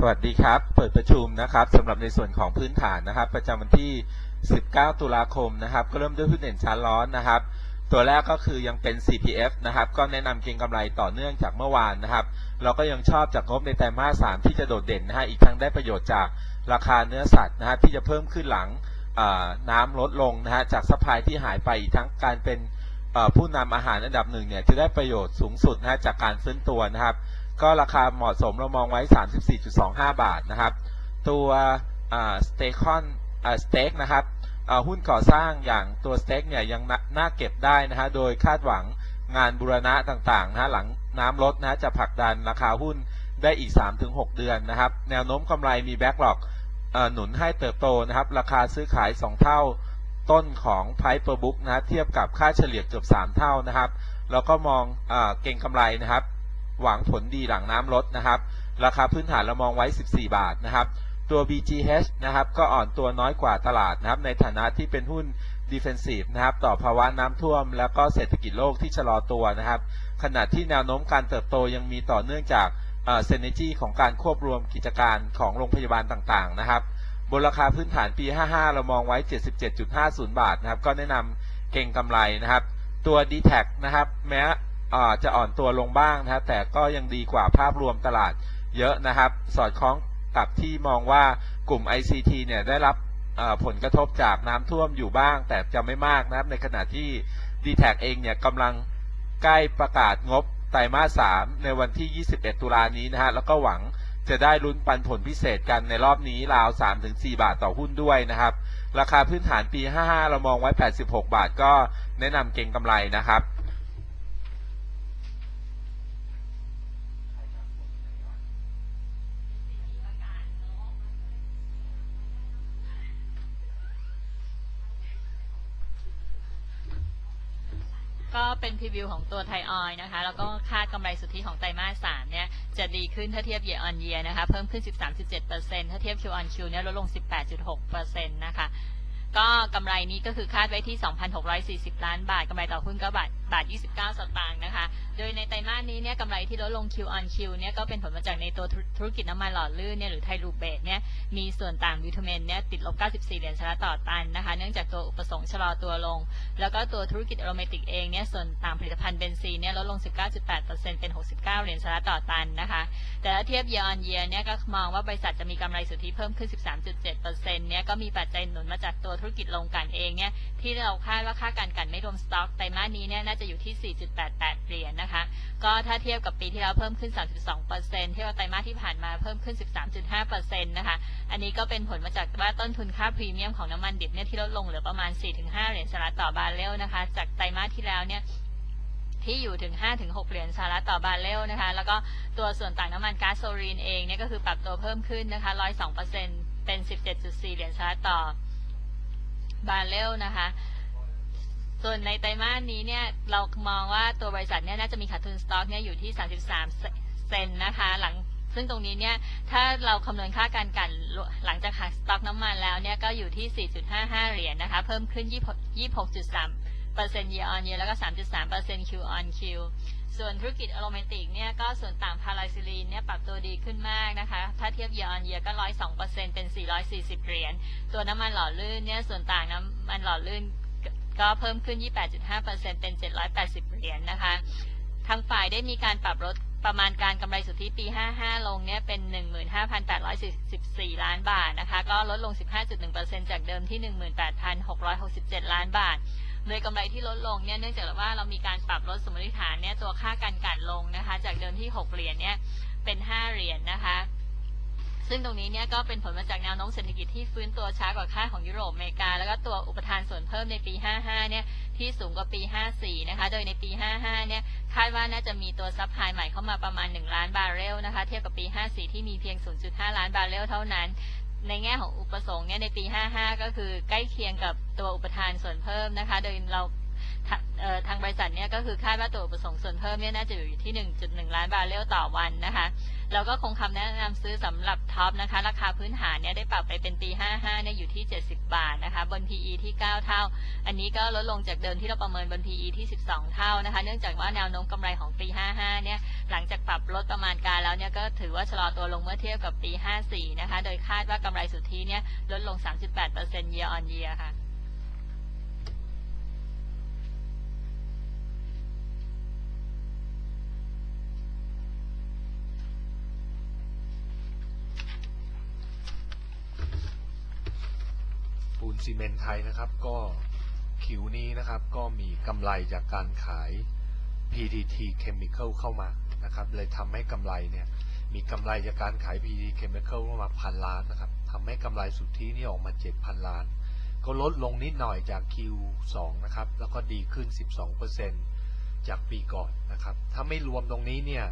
สวัสดีครับ เปิดประชุมนะครับสำหรับในส่วนของพื้นฐานนะครับ ประจำวันที่ 19 ตุลาคมนะครับ ก็เริ่มด้วยหุ้นเด่นชั้นร้อนนะครับ ตัวแรกก็คือยังเป็น CPF นะครับ ก็แนะนำเก็งกำไรต่อเนื่องจากเมื่อวานนะครับ เราก็ยังชอบจากงบในไตรมาส 3 ที่จะโดดเด่นนะฮะ อีกทั้งได้ประโยชน์จากราคาเนื้อสัตว์นะครับที่จะเพิ่มขึ้นหลังน้ำลดลงนะฮะจากซัพพลายที่หายไปอีกทั้งการเป็นผู้นำอาหารอันดับหนึ่งเนี่ยจะได้ประโยชน์สูงสุดนะฮะจากการฟื้นตัวนะครับ ก็ราคาเหมาะสมเรามองไว้ 34.25 บาทนะครับ ตัวสเตคอนสเต็กนะครับหุ้นก่อสร้างอย่างตัวสเต็กเนี่ยยังน่าเก็บได้นะฮะโดยคาดหวังงานบูรณะต่างๆนะฮะหลังน้ำลดนะฮะจะผลักดันราคาหุ้นได้อีก 3-6 เดือนนะครับ แนวโน้มกำไรมีแบ็กหลอกหนุนให้เติบโตนะครับ ราคาซื้อขาย 2 เท่าต้นของ Price per book นะเทียบกับค่าเฉลี่ยเกือบ 3 เท่านะครับ แล้วก็มองอเก่งกำไรนะครับ หวังผลดีหลังน้ำลดนะครับ ราคาพื้นฐานเรามองไว้ 14 บาทนะครับตัว BGH นะครับก็อ่อนตัวน้อยกว่าตลาดนะครับในฐานะที่เป็นหุ้น defensive นะครับต่อภาวะน้ำท่วม แล้วก็เศรษฐกิจโลกที่ชะลอตัวนะครับ ขณะที่แนวโน้มการเติบโตยังมีต่อเนื่องจากเซนเนจีของการควบรวมกิจการของโรงพยาบาลต่างๆนะครับบนราคาพื้นฐานปี 55 เรามองไว้ 77.50 บาทนะครับก็แนะนำเก่งกำไรนะครับ ตัว d t แทนะครับแม้ จะอ่อนตัวลงบ้างนะครับแต่ก็ยังดีกว่าภาพรวมตลาดเยอะนะครับ สอดคล้องกับที่มองว่ากลุ่ม ICT เนี่ยได้รับผลกระทบจากน้ำท่วมอยู่บ้าง แต่จะไม่มากนะครับในขณะที่ d t แทเองเนี่ยกำลังใกล้ประกาศงบไตรมาส 3 ในวันที่ 21 ตุลานี้นะฮะแล้วก็หวังจะได้ลุ้นปันผลพิเศษกันในรอบนี้ราว 3-4 บาทต่อหุ้นด้วยนะครับ ราคาพื้นฐานปี 55 เรามองไว้ 86 บาทก็แนะนำเก็งกำไรนะครับ ก็เป็นพรีวิวของตัวไทออยนะคะ แล้วก็คาดกำไรสุทธิของไตรมาส3เนี่ยจะดีขึ้นถ้าเทียบเย a r on year นะคะ เพิ่มขึ้น 13.7%ถ้าเทียบ Q on Q เนี่ยลดลง 18.6%นะคะ ก็กำไรนี้ก็คือคาดไว้ที่ 2,640 ล้านบาทกำไรต่อหุ้นก็บาทบาท 29 สตางค์นะคะ โดยในไตรมาสนี้เนี่ยกำไรที่ลดลง Q on Q เนี่ยก็เป็นผลมาจากในตัวธุรกิจน้ำมันหล่อลื่นเนี่ยหรือไทรูเบตเนี่ยมีส่วนต่างวิตามินเนี่ยติดลบ 94 เหรียญสหรัฐต่อตันนะคะ เนื่องจากตัวอุปสงค์ชะลอตัวลง แล้วก็ตัวธุรกิจอโรเมติกเองเนี่ยส่วนต่างผลิตภัณฑ์เบนซีนเนี่ยลดลง 19.8%เป็น 69 เหรียญสหรัฐต่อตันนะคะ แต่ถ้าเทียบ year on year เนี่ยก็มองว่าบริษัทจะมีกำไรสุทธิเพิ่มขึ้น 13.7%เนี่ยก็มีปัจจัยหนุนมาจากตัวธุธุรกิจโรงกันเองเนี่ยที่เราคาดว่าค่าการกันไม่รวมสต็อกไตรมาสนี้เนี่ยน่าจะอยู่ที่ 4.88 เหรียญนะคะ ก็ถ้าเทียบกับปีที่แล้วเพิ่มขึ้น 32%เทียบกับไตรมาสที่ผ่านมาเพิ่มขึ้น 13.5%นะคะ อันนี้ก็เป็นผลมาจากว่าต้นทุนค่าพรีเมียมของน้ำมันดิบเนี่ยที่ลดลงเหลือประมาณ 4-5 เหรียญสหรัฐต่อบาร์เรลนะคะ จากไตรมาสที่แล้วเนี่ยที่อยู่ถึง 5-6 เหรียญสหรัฐต่อบาร์เรลนะคะ แล้วก็ตัวส่วนต่างน้ำมันก๊าซโซลีนเองเนี่ยก็คือปรับตัวเพิ่มขึ้นนะคะ 102%เป็น 17.4 เหรียญสหรัฐต่อ บาร์เรลนะคะ ส่วนในไตรมาสนี้เนี่ยเรามองว่าตัวบริษัทเนี่ยน่าจะมีขาดทุนสต็อกเนี่ยอยู่ที่ 33 เซนนะคะ หลังซึ่งตรงนี้เนี่ยถ้าเราคำนวณค่าการกันหลังจากหักสต็อกน้ำมันแล้วเนี่ยก็อยู่ที่ 4.55 เหรียญนะคะ เพิ่มขึ้น 26.3เปอร์เซ็นต์ year on year แล้วก็ 3.3เปอร์เซ็นต์ Q on Q ส่วนธุรกิจอโรเมติกเนี่ยก็ส่วนต่า งพาราซิลีนเนี่ยปรับตัวดีขึ้นมากนะคะ ถ้าเทียบ year on year ก็102เปอร์เซ็นต์เป็น440เหรียญ ตัวน้ำมันหล่อลื่นเนี่ยส่วนต่างน้ำมันหล่อลื่นก็เพิ่มขึ้น 28.5%เป็น 780 เหรียญนะคะ ทางฝ่ายได้มีการปรับลดประมาณการกำไรสุทธิปี 55 ลงเนี่ยเป็น 15,844 ล้านบาทนะคะ ก็ลดลง 15.1%จากเดิมที่ 18,667 ล้านบาท โดยกำไรที่ลดลงเนี่ยเนื่องจากว่าเรามีการปรับลดสมมติฐานเนี่ยตัวค่าการกันลงนะคะ จากเดิมที่ 6 เหรียญเนี่ยเป็น 5 เหรียญนะคะ ซึ่งตรงนี้เนี่ยก็เป็นผลมาจากแนวโน้มเศรษฐกิจที่ฟื้นตัวช้ากว่าค่าของยุโรปอเมริกา แล้วก็ตัวอุปทานส่วนเพิ่มในปี 55 เนี่ยที่สูงกว่าปี 54 นะคะ โดยในปี 55 เนี่ยคาดว่าน่าจะมีตัวซัพพลายใหม่เข้ามาประมาณ 1 ล้านบาร์เรลนะคะ เทียบกับปี 54 ที่มีเพียง 0.5 ล้านบาร์เรลเท่านั้น ในแง่ของอุปสงค์เนี่ยในปี 55 ก็คือใกล้เคียงกับตัวอุปทานส่วนเพิ่มนะคะ โดยเรา ทางบริษัทเนี่ยก็คือคาดว่าตัวประสงค์ส่วนเพิ่มเนี่ยน่าจะอยู่ที่ 1.1 ล้านบาร์เรลต่อวันนะคะแล้วก็คงคำแนะนำซื้อสำหรับท็อปนะคะ ราคาพื้นฐานเนี่ยได้ปรับไปเป็นปี 55 เนี่ยอยู่ที่ 70 บาทนะคะ บน PE ที่ 9 เท่า อันนี้ก็ลดลงจากเดิมที่เราประเมินบน PE ที่ 12 เท่านะคะ เนื่องจากว่าแนวโน้มกำไรของปี 55 เนี่ย หลังจากปรับลดประมาณการแล้วเนี่ยก็ถือว่าชะลอตัวลงเมื่อเทียบกับปี 54 นะคะ โดยคาดว่ากำไรสุทธิเนี่ยลดลง 38% year on year ค่ะ นซีเมนต์ไทยนะครับ ก็คิวนี้นะครับ ก็มีกำไรจากการขาย PTT Chemical เข้ามานะครับ เลยทำให้กำไรเนี่ย มีกำไรจากการขาย PTT Chemical เข้ามาพันล้านนะครับทำให้กำไรสุทธินี่ออกมา 7,000 ล้าน ก็ลดลงนิดหน่อยจาก Q2 นะครับ แล้วก็ดีขึ้น 12%จากปีก่อนนะครับ ถ้าไม่รวมตรงนี้เนี่ย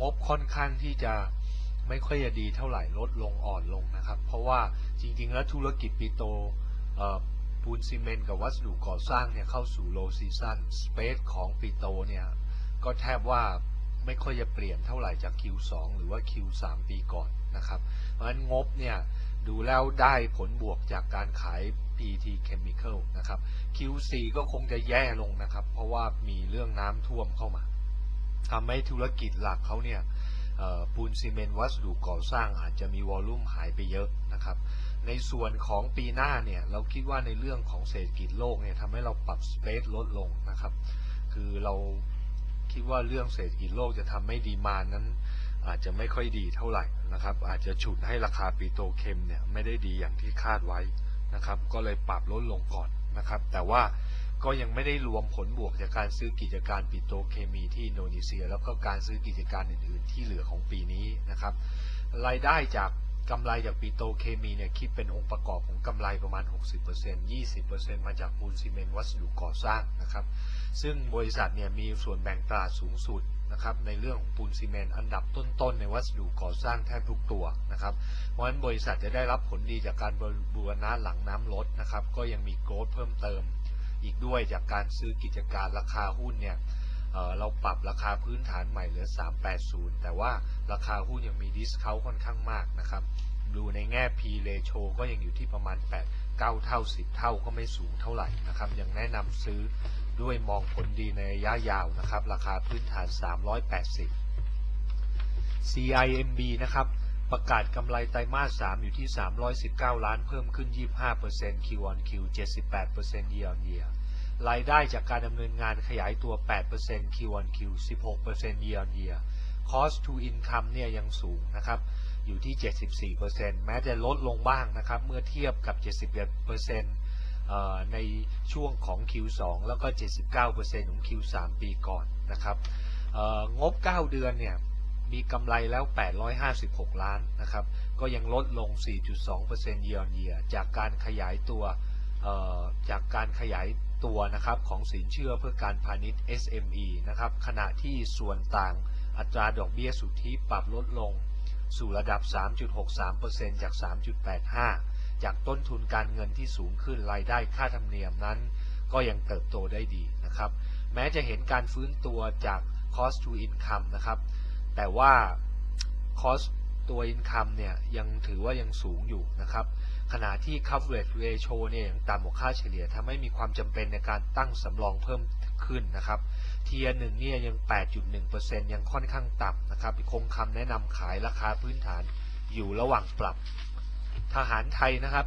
งบค่อนข้างที่จะไม่ค่อยจะดีเท่าไหร่ลดลงอ่อนลงนะครับ เพราะว่าจริงๆ แล้วธุรกิจปิโต ปูนซีเมนต์กับวัสดุก่อสร้างเนี่ยเข้าสู่โลซีซั o นสเปซของปิโตเนี่ยก็แทบว่าไม่ค่อยจะเปลี่ยนเท่าไหร่จาก Q2 หรือว่า Q3 ปีก่อนนะครับ เพราะฉะนั้นงบเนี่ยดูแล้วได้ผลบวกจากการขาย PT Chemical นะครับ Q4 ก็คงจะแย่ลงนะครับ เพราะว่ามีเรื่องน้ำท่วมเข้ามาทำให้ธุรกิจหลักเขาเนี่ย ปูนซีเมนต์วัสดุก่อสร้างอาจจะมีวอลลุ่มหายไปเยอะนะครับ ในส่วนของปีหน้าเนี่ยเราคิดว่าในเรื่องของเศรษฐกิจโลกเนี่ยทำให้เราปรับสเปซลดลงนะครับ คือเราคิดว่าเรื่องเศรษฐกิจโลกจะทำให้ดีมานั้นอาจจะไม่ค่อยดีเท่าไหร่นะครับ อาจจะฉุดให้ราคาปิโตเคมเนี่ยไม่ได้ดีอย่างที่คาดไว้นะครับ ก็เลยปรับลดลงก่อนนะครับ แต่ว่า ก็ยังไม่ได้รวมผลบวกจากการซื้อกิจการปิโตรเคมีที่อินโดนีเซีย แล้วก็การซื้อกิจการอื่น ๆ ที่เหลือของปีนี้นะครับ รายได้จากกำไรจากปิโตรเคมีเนี่ยคิดเป็นองค์ประกอบของกำไรประมาณ 60% 20%มาจากปูนซีเมนต์วัสดุก่อสร้างนะครับ ซึ่งบริษัทเนี่ยมีส่วนแบ่งตลาดสูงสุดนะครับในเรื่องของปูนซีเมนต์อันดับต้นๆ ในวัสดุก่อสร้างแทบทุกตัวนะครับ เพราะฉะนั้นบริษัทจะได้รับผลดีจากการบูรณะหลังน้ำลดนะครับ ก็ยังมีโกรธเพิ่มเติม อีกด้วยจากการซื้อกิจการราคาหุ้นเนี่ยเเราปรับราคาพื้นฐานใหม่เหลือ 380 แต่ว่าราคาหุ้นยังมีดิสเขาค่อนข้างมากนะครับ ดูในแง่ P ratio ก็ยังอยู่ที่ประมาณ 8 9 เท่า 10 เท่าก็ไม่สูงเท่าไหร่นะครับ ยังแนะนำซื้อด้วยมองผลดีในระยะยาวนะครับ ราคาพื้นฐาน 380 CIMB นะครับ ประกาศกำไรไตรมาส 3 อยู่ที่ 319 ล้านเพิ่มขึ้น 25% Q on Q 78% Year on Year รายได้จากการดำเนินงานขยายตัว 8% Q on Q 16% Year on Year Cost to Income เนี่ยยังสูงนะครับ อยู่ที่ 74%แม้จะลดลงบ้างนะครับ เมื่อเทียบกับ 71%ในช่วงของ Q2 แล้วก็ 79%ของ Q3 ปีก่อนนะครับงบ 9 เดือนเนี่ย มีกำไรแล้ว 856 ล้านนะครับ ก็ยังลดลง 4.2% year on year จากการขยายตัวจากการขยายตัวนะครับของสินเชื่อเพื่อการพาณิชย์ SME นะครับ ขณะที่ส่วนต่างอัตราดอกเบี้ยสุทธิปรับลดลงสู่ระดับ 3.63%จาก 3.85 จากต้นทุนการเงินที่สูงขึ้นรายได้ค่าธรรมเนียมนั้น ก็ยังเติบโตได้ดีนะครับ แม้จะเห็นการฟื้นตัวจาก cost to income นะครับ แต่ว่า cost ตัว income เนี่ยยังถือว่ายังสูงอยู่นะครับ ขณะที่ coverage ratio เนี่ยยังต่ำกว่าค่าเฉลี่ยทำให้มีความจำเป็นในการตั้งสำรองเพิ่มขึ้นนะครับเทียหนึ่งเนี่ยยัง 8.1%ยังค่อนข้างต่ำนะครับคงคำแนะนำขายราคาพื้นฐานอยู่ระหว่างปรับ ทหารไทยนะครับ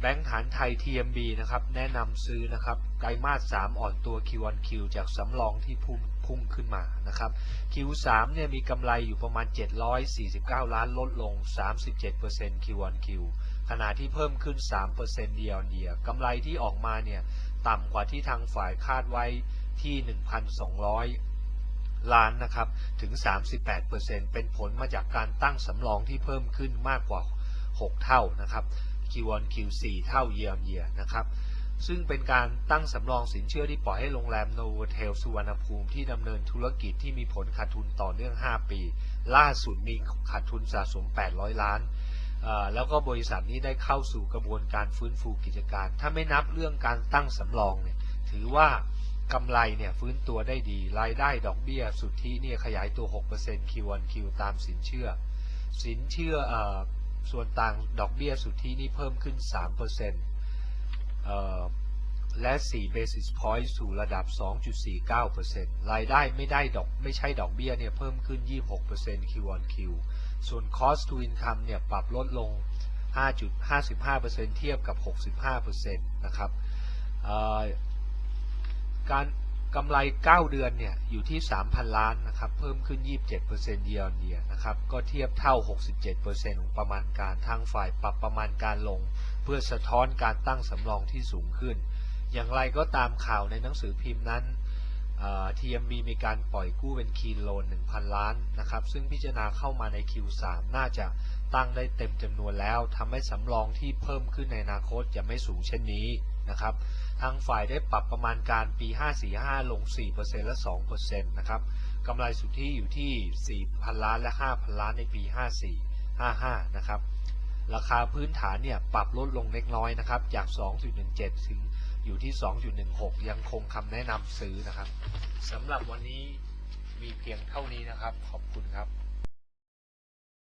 แบงก์ฐานไทย TMB นะครับแนะนำซื้อนะครับไตรมาส3อ่อนตัว Q1Q จากสำรองที่พุ่ง มานะครับ Q3 เนี่ยมีกำไรอยู่ประมาณ 749 ล้านลดลง 37% Q1Q ขณะที่เพิ่มขึ้น 3% year on year กำไรที่ออกมาเนี่ยต่ำกว่าที่ทางฝ่ายคาดไว้ที่ 1,200 ล้านนะครับ ถึง 38%เป็นผลมาจากการตั้งสำรองที่เพิ่มขึ้นมากกว่า 6 เท่านะครับ Q1 Q4 เท่า year on year นะครับ ซึ่งเป็นการตั้งสำรองสินเชื่อที่ปล่อยให้โรงแรมโนเวเทลสุวรรณภูมิที่ดำเนินธุรกิจที่มีผลขาดทุนต่อเนื่อง 5 ปี ล่าสุดมีขาดทุนสะสม 800 ล้าน แล้วก็บริษัทนี้ได้เข้าสู่กระบวนการฟื้นฟูกิจการ ถ้าไม่นับเรื่องการตั้งสำรองเนี่ยถือว่ากำไรเนี่ยฟื้นตัวได้ดี รายได้ดอกเบี้ยสุทธิเนี่ยขยายตัว 6% Q on Q ตามสินเชื่อ สินเชื่ออส่วนต่างดอกเบี้ยสุทธินี่เพิ่มขึ้น 3% และ 4 basis points สู่ระดับ 2.49%รายได้ไม่ได้ดอกไม่ใช่ดอกเบี้ยเนี่ยเพิ่มขึ้น 26% Q on Q ส่วน cost to income เนี่ยปรับลดลง 5.55%เทียบกับ 65%นะครับการกำไร 9 เดือนเนี่ยอยู่ที่ 3,000 ล้านนะครับเพิ่มขึ้น 27% year on year นะครับก็เทียบเท่า 67%ของประมาณการทางฝ่ายปรับประมาณการลง เพื่อสะท้อนการตั้งสำรองที่สูงขึ้น อย่างไรก็ตามข่าวในหนังสือพิมพ์นั้นทีเอ่อ TMB มีการปล่อยกู้เป็นคีนโลน 1,000 ล้านนะครับ ซึ่งพิจารณาเข้ามาใน Q3 น่าจะตั้งได้เต็มจำนวนแล้วทำให้สำรองที่เพิ่มขึ้นในอนาคตจะไม่สูงเช่นนี้นะครับ ทางฝ่ายได้ปรับประมาณการปี 545 ลง 4%และ 2%นะครับกำไรสุทธิอยู่ที่ 4,000 ล้านและ 5,000 ล้านในปี 54 55 นะครับ ราคาพื้นฐานเนี่ยปรับลดลงเล็กน้อยนะครับ จาก 2.17 ถึงอยู่ที่ 2.16 ยังคงคำแนะนำซื้อนะครับสำหรับวันนี้มีเพียงเท่านี้นะครับ ขอบคุณครับ